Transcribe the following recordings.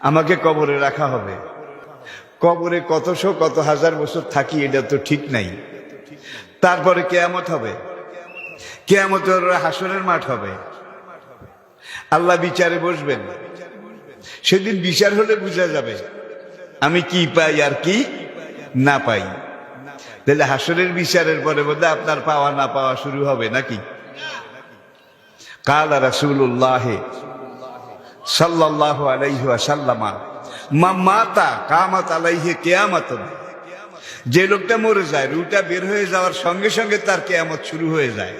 আমাকে কবরে রাখা হবে। কবরে কতশো কত হাজার বছর থাকি, এটা তো ঠিক নাই। তারপরে কেয়ামত হবে। কেয়ামতের হাসনের মাঠ হবে। আল্লাহ বিচারে বসবেন। সেদিন বিচার হলে বোঝা যাবে, আমি কি পাই আর কি না পাই। তাহলে হাসরের বিচারের পরে বোধ আপনার পাওয়া না পাওয়া শুরু হবে নাকি? কালা রাসূলুল্লাহ সাল্লাল্লাহু আলাইহি ওয়াসাল্লামা, মা মাতা কামাত আলাইহি কিয়ামাতুন। যে লোকটা মরে যায়, রুটা বের হয়ে যাওয়ার সঙ্গে সঙ্গে তার কেয়ামত শুরু হয়ে যায়।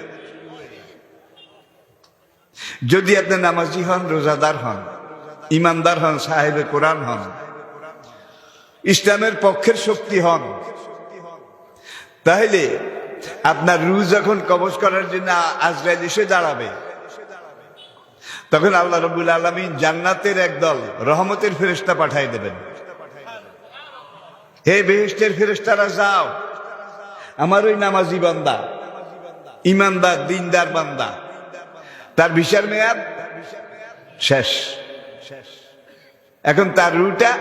যদি আপনি নামাজি হন, রোজাদার হন, ইমানদার হন, সাহেবে কোরআন হন, ইসলামের পক্ষের শক্তি হন, তাহলে আপনার রু যখন কবজ করার জন্য আজরাইল এসে দাঁড়াবে তখন আল্লাহ রবুল আলমী জান্নাতের একদল রহমতের ফেরেস্তা পাঠাই দেবেন। হে বেহেস্টের ফেরেস্তারা যাও। আমার ওই নামাজি বান্দা, ইমানদার, দিনদার বান্দা, তার বিচার মেয়াদ শেষ। এখন তার রুটা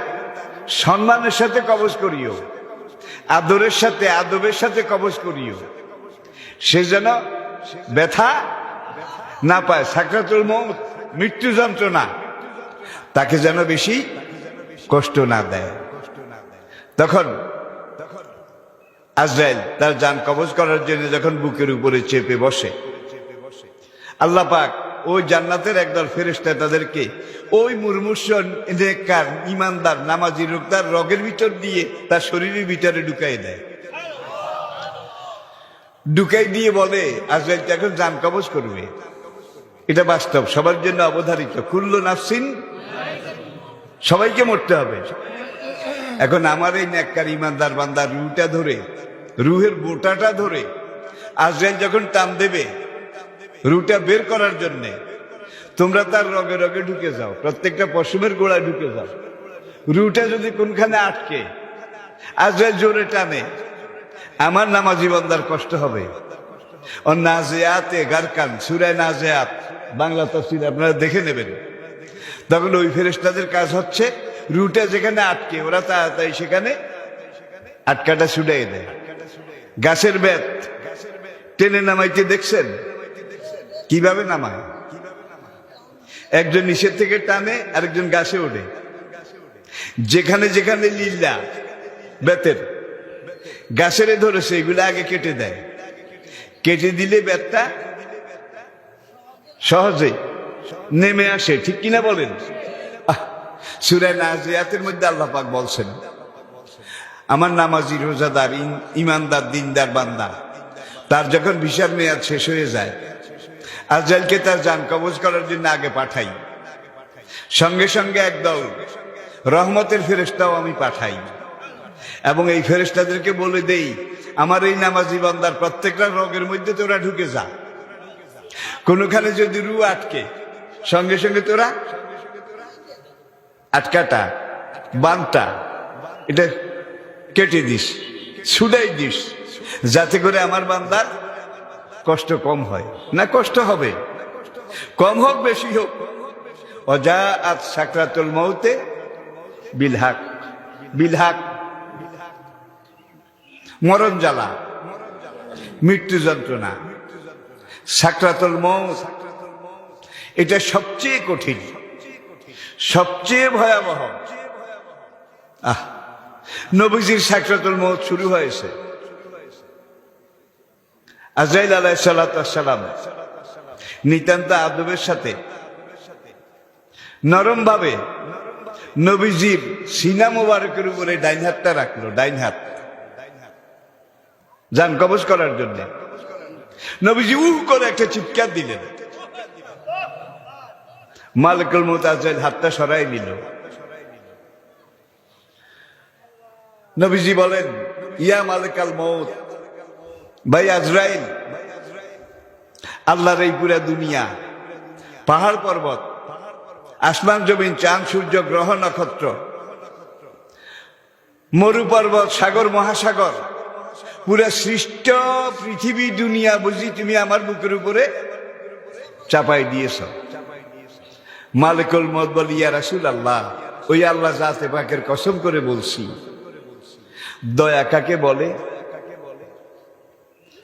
সম্মানের সাথে কবজ করিও, আদরের সাথে, আদবের সাথে কবজ করিও। সে যেন ব্যথা না পায়, সাকরাতুল মৌত মৃত্যু যন্ত্রণা। তাকে যেন বেশি কষ্ট না দেয়। তখন আজরাইল তার যান কবজ করার জন্য যখন বুকের উপরে চেপে বসে, আল্লাহ পাক ওই জান্নাতের একদল ফেরেস্তা তাদেরকে ওই মুরমুষ নেককার ইমানদার নামাজি লোক তার রগের ভিতর দিয়ে তার শরীরের ভিতরে ঢুকাই দেয়। ঢুকাই দিয়ে বলে, আজরাইল এখন যান কবজ করবে। এটা বাস্তব, সবার জন্য অবধারিত। কুল্ল নাফসিন, সবাইকে মরতে হবে। এখন আমার এই নেককার ইমানদার বান্দার রুটা ধরে, রুহের বোটাটা ধরে, আজরাইল যখন টান দেবে, রুটা বের করার জন্যে, তোমরা তার রগে রগে ঢুকে যাও, প্রত্যেকটা পশমের গোড়ায় ঢুকে যাও। রুটা যদি কোনখানে আটকে, আজরাইল জোরে টানে, আমার নামাজি বান্দার কষ্ট হবে। ও নাজেয়াতে গারকান, সুরায় নাজেয়াত বাংলা তফসিল আপনারা দেখে নেবেন। তখন ওই ফেরেস্তাদের কাজ হচ্ছে রুটে যেখানে আটকে, ওরা তাড়াতাড়ি সেখানে আটকাটা ছুটাই দেয়। গাছের বেত, টেনে নামাইতে দেখছেন? কীভাবে নামায়? একজন নিচের থেকে টানে, আরেকজন গাছে ওঠে। যেখানে যেখানে লিল্লা বেতের। গাছেরে ধরেছে, এগুলো আগে কেটে দেয়। কেটে দিলে বেতটা সহজে নেমে আসে, ঠিক কিনা বলেন? সুরায় নাজিয়াতের মধ্যে আল্লাহ পাক বলছেন, আমার নামাজি রোজাদার ইমানদার, দিনদার বান্দা, তার যখন ভিসার মেয়াদ শেষ হয়ে যায়, আজরাইলকে তার যান কবজ করার জন্য আগে পাঠাই। সঙ্গে সঙ্গে একদল রহমতের ফেরেস্তাও আমি পাঠাই। এবং এই ফেরেস্তাদেরকে বলে দেই, আমার এই নামাজি বান্দার প্রত্যেকটা রোগের মধ্যে তোরা ঢুকে যা। কোনোখানে যদি রু আটকে, সঙ্গে সঙ্গে তোরা আটকাটা, বানটা, এটা কেটে দিস, ছুডাই দিস, যাতে করে আমার বান্দার কষ্ট কম হয়। না কষ্ট হবে, কম হোক, বেশি হোক। অজা আজ সাকরাতুল মৌতে বিলহাক বিলহাক মরণ জ্বালা, মৃত্যু যন্ত্রণা। সাকরাতুল মৌত এটা সবচেয়ে কঠিন, সবচেয়ে ভয়াবহ। আহ, নবীজির সাকরাতুল মৌত শুরু হয়েছে। আজরাইল আলাহ সালাম নিতান্ত আদবের সাথে নরম ভাবে নবীজির সিনা মোবারকের উপরে ডাইন হাতটা রাখল ডাইন হাত যান, কবজ করার জন্য। নবীজি উহ করে একটা চিৎকার দিলেন। মালিকুল মুতাজেল হাতটা সরাই নিল। নবীজি বলেন, ইয়া মালিকাল মৌত ভাই আজরাইল, আল্লাহর এই পুরা দুনিয়া, পাহাড় পর্বত, আসমান জমিন, চাঁদ, সূর্য, গ্রহ, নক্ষত্র, মরু পর্বত, সাগর, মহাসাগর পুরা সৃষ্ট পৃথিবী দুনিয়া বুঝি তুমি আমার বুকের উপরে চাপাই দিয়েছ। মালিকুল মত বলি, ইয়া রাসুল আল্লাহ ওই আল্লাহ জাতে পাকের কসম করে বলছি। দয়া কাকে বলে?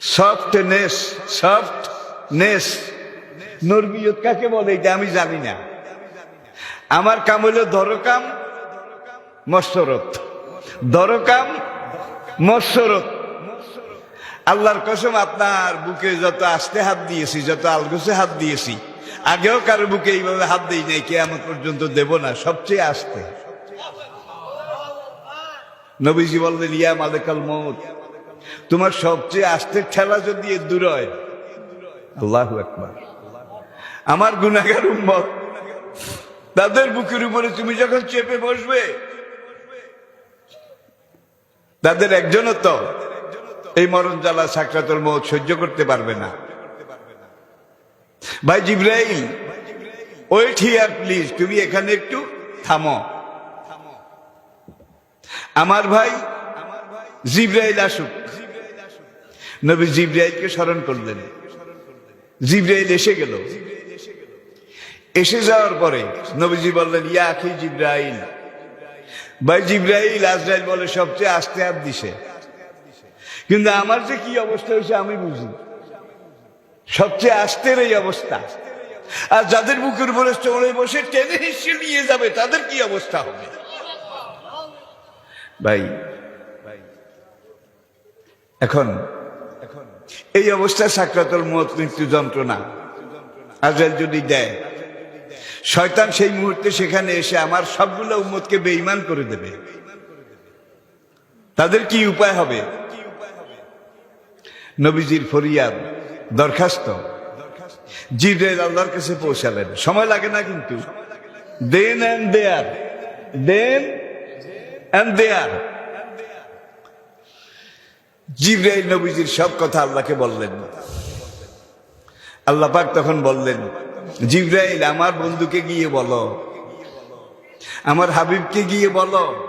সফটনেস সফটনেস নর্মিয়ত কাকে বলে এটা আমি জানি না। আমার কাম হইল দরকাম মৎসরত। দরকাম মৎসরত। আল্লাহর কসম, আপনার বুকে যত আস্তে হাত দিয়েছি, যত আলগোসে হাত দিয়েছি, আগেও কারও বুকে এইভাবে হাত দিই নাই কে আমার পর্যন্ত দেব না, সবচেয়ে আস্তে। নবীজি বললেন, ইয়া মালেকাল মত তোমার সবচেয়ে আস্তে ঠেলা যদি এর দূর হয়, আল্লাহ একবার আমার গুনাগার উম্মত, তাদের বুকের উপরে তুমি যখন চেপে বসবে, তাদের একজনও তো এই মরণ জ্বালা সাক্ষাতর মত সহ্য করতে পারবে না। ভাই জিব্রাইল, ওয়েট হিয়ার প্লিজ, তুমি এখানে একটু থামো। আমার ভাই জিব্রাইল আসুক। নবী জিব্রাইলকে স্মরণ করলেন। জিব্রাইল এসে গেল। এসে যাওয়ার পরে নবীজি বললেন, ইয়া আখি জিব্রাইল। ভাই জিব্রাইল, আজরাইল বলে, সবচেয়ে আস্তে হাত দিছে। কিন্তু আমার যে কি অবস্থা হয়েছে আমি বুঝি সবচেয়ে আস্তের এই অবস্থা। আর যাদের বুকের উপরে চলে বসে টেনে হিসেবে নিয়ে যাবে, তাদের কি অবস্থা হবে? ভাই, এখন এখন এই অবস্থায় সাকরাতুল মত মৃত্যু যন্ত্রণা। আজরাইল যদি দেয়, শয়তান সেই মুহূর্তে সেখানে এসে আমার সবগুলো উম্মতকে বেঈমান করে দেবে। তাদের কি উপায় হবে? নবীজির ফরিয়াদ, দরখাস্ত। জিব্রাইল আল্লাহর কাছে পৌঁছালেন। সময় লাগে না কিন্তু। দেন অ্যান্ড দেয়ার দেন অ্যান্ড দেয়ার জিব্রাইল নবীজির সব কথা আল্লাহকে বললেন। আল্লাহ পাক তখন বললেন, জিব্রাইল, আমার বন্ধুকে গিয়ে বলো। আমার হাবিবকে গিয়ে বলো।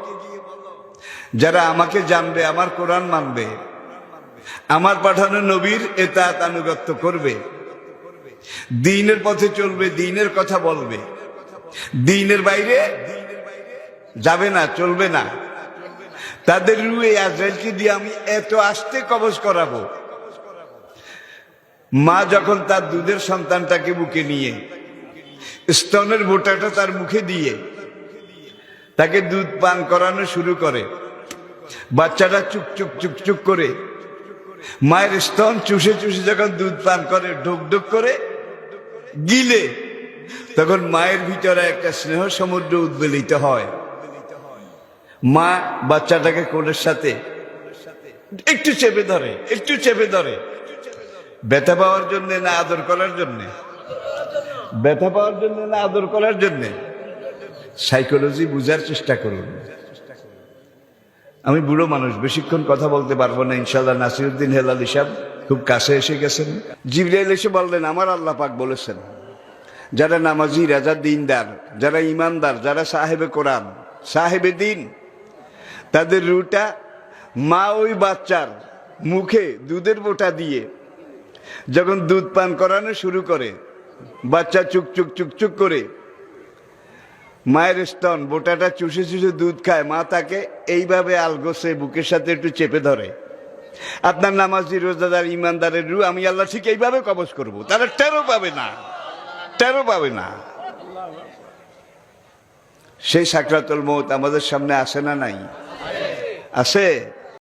যারা আমাকে জানবে, আমার কোরআন মানবে। আমার পাঠানো নবীর এতাত আনুগত্য করবে। দিনের পথে চলবে, দিনের কথা বলবে। দিনের বাইরে যাবে না, চলবে না। তাদের রুয়ে আজরাইলকে দিয়ে আমি এত আস্তে কবজ করাবো। মা যখন তার দুধের সন্তানটাকে বুকে নিয়ে, স্তনের বোটাটা তার মুখে দিয়ে তাকে দুধ পান করানো শুরু করে, বাচ্চাটা চুক চুক করে মায়ের স্তন চুষে চুষে যখন দুধ পান করে, ঢুক ঢুক করে গিলে, তখন মায়ের ভিতরে একটা স্নেহ সমুদ্র উদ্বেলিত হয়। মা বাচ্চাটাকে কোলের সাথে একটু চেপে ধরে, একটু চেপে ধরে। ব্যথা পাওয়ার জন্য না, আদর করার জন্য। ব্যথা পাওয়ার জন্য না, আদর করার জন্য। সাইকোলজি বুঝার চেষ্টা করুন। আমি বুড়ো মানুষ, বেশিক্ষণ কথা বলতে পারব না ইনশাল্লাহ নাসিরুদ্দিন হেলাল ইসাব খুব কাছে এসে গেছেন। জিবরাইল এসে বললেন, আমার আল্লাহ পাক বলেছেন, যারা নামাজি, রাজা, দিনদার, যারা ইমানদার, যারা সাহেবে কোরআন, সাহেবে দিন, তাদের রুটা মা ওই বাচ্চার মুখে দুধের বোটা দিয়ে যখন দুধ পান করানো শুরু করে, বাচ্চা চুক চুক চুক চুক করে মায়ের স্তন, বোটাটা চুষে চুষে দুধ খায়, মা তাকে এইভাবে আলগোসে বুকের সাথে একটু চেপে ধরে। আপনার নামাজি, রোজাদার, ইমানদারের রু আমি আল্লাহ ঠিক এইভাবে কবজ করব। তারা টেরো পাবে না টেরো পাবে না। সেই সাকরাতুল মত আমাদের সামনে আসে না নাই? আছে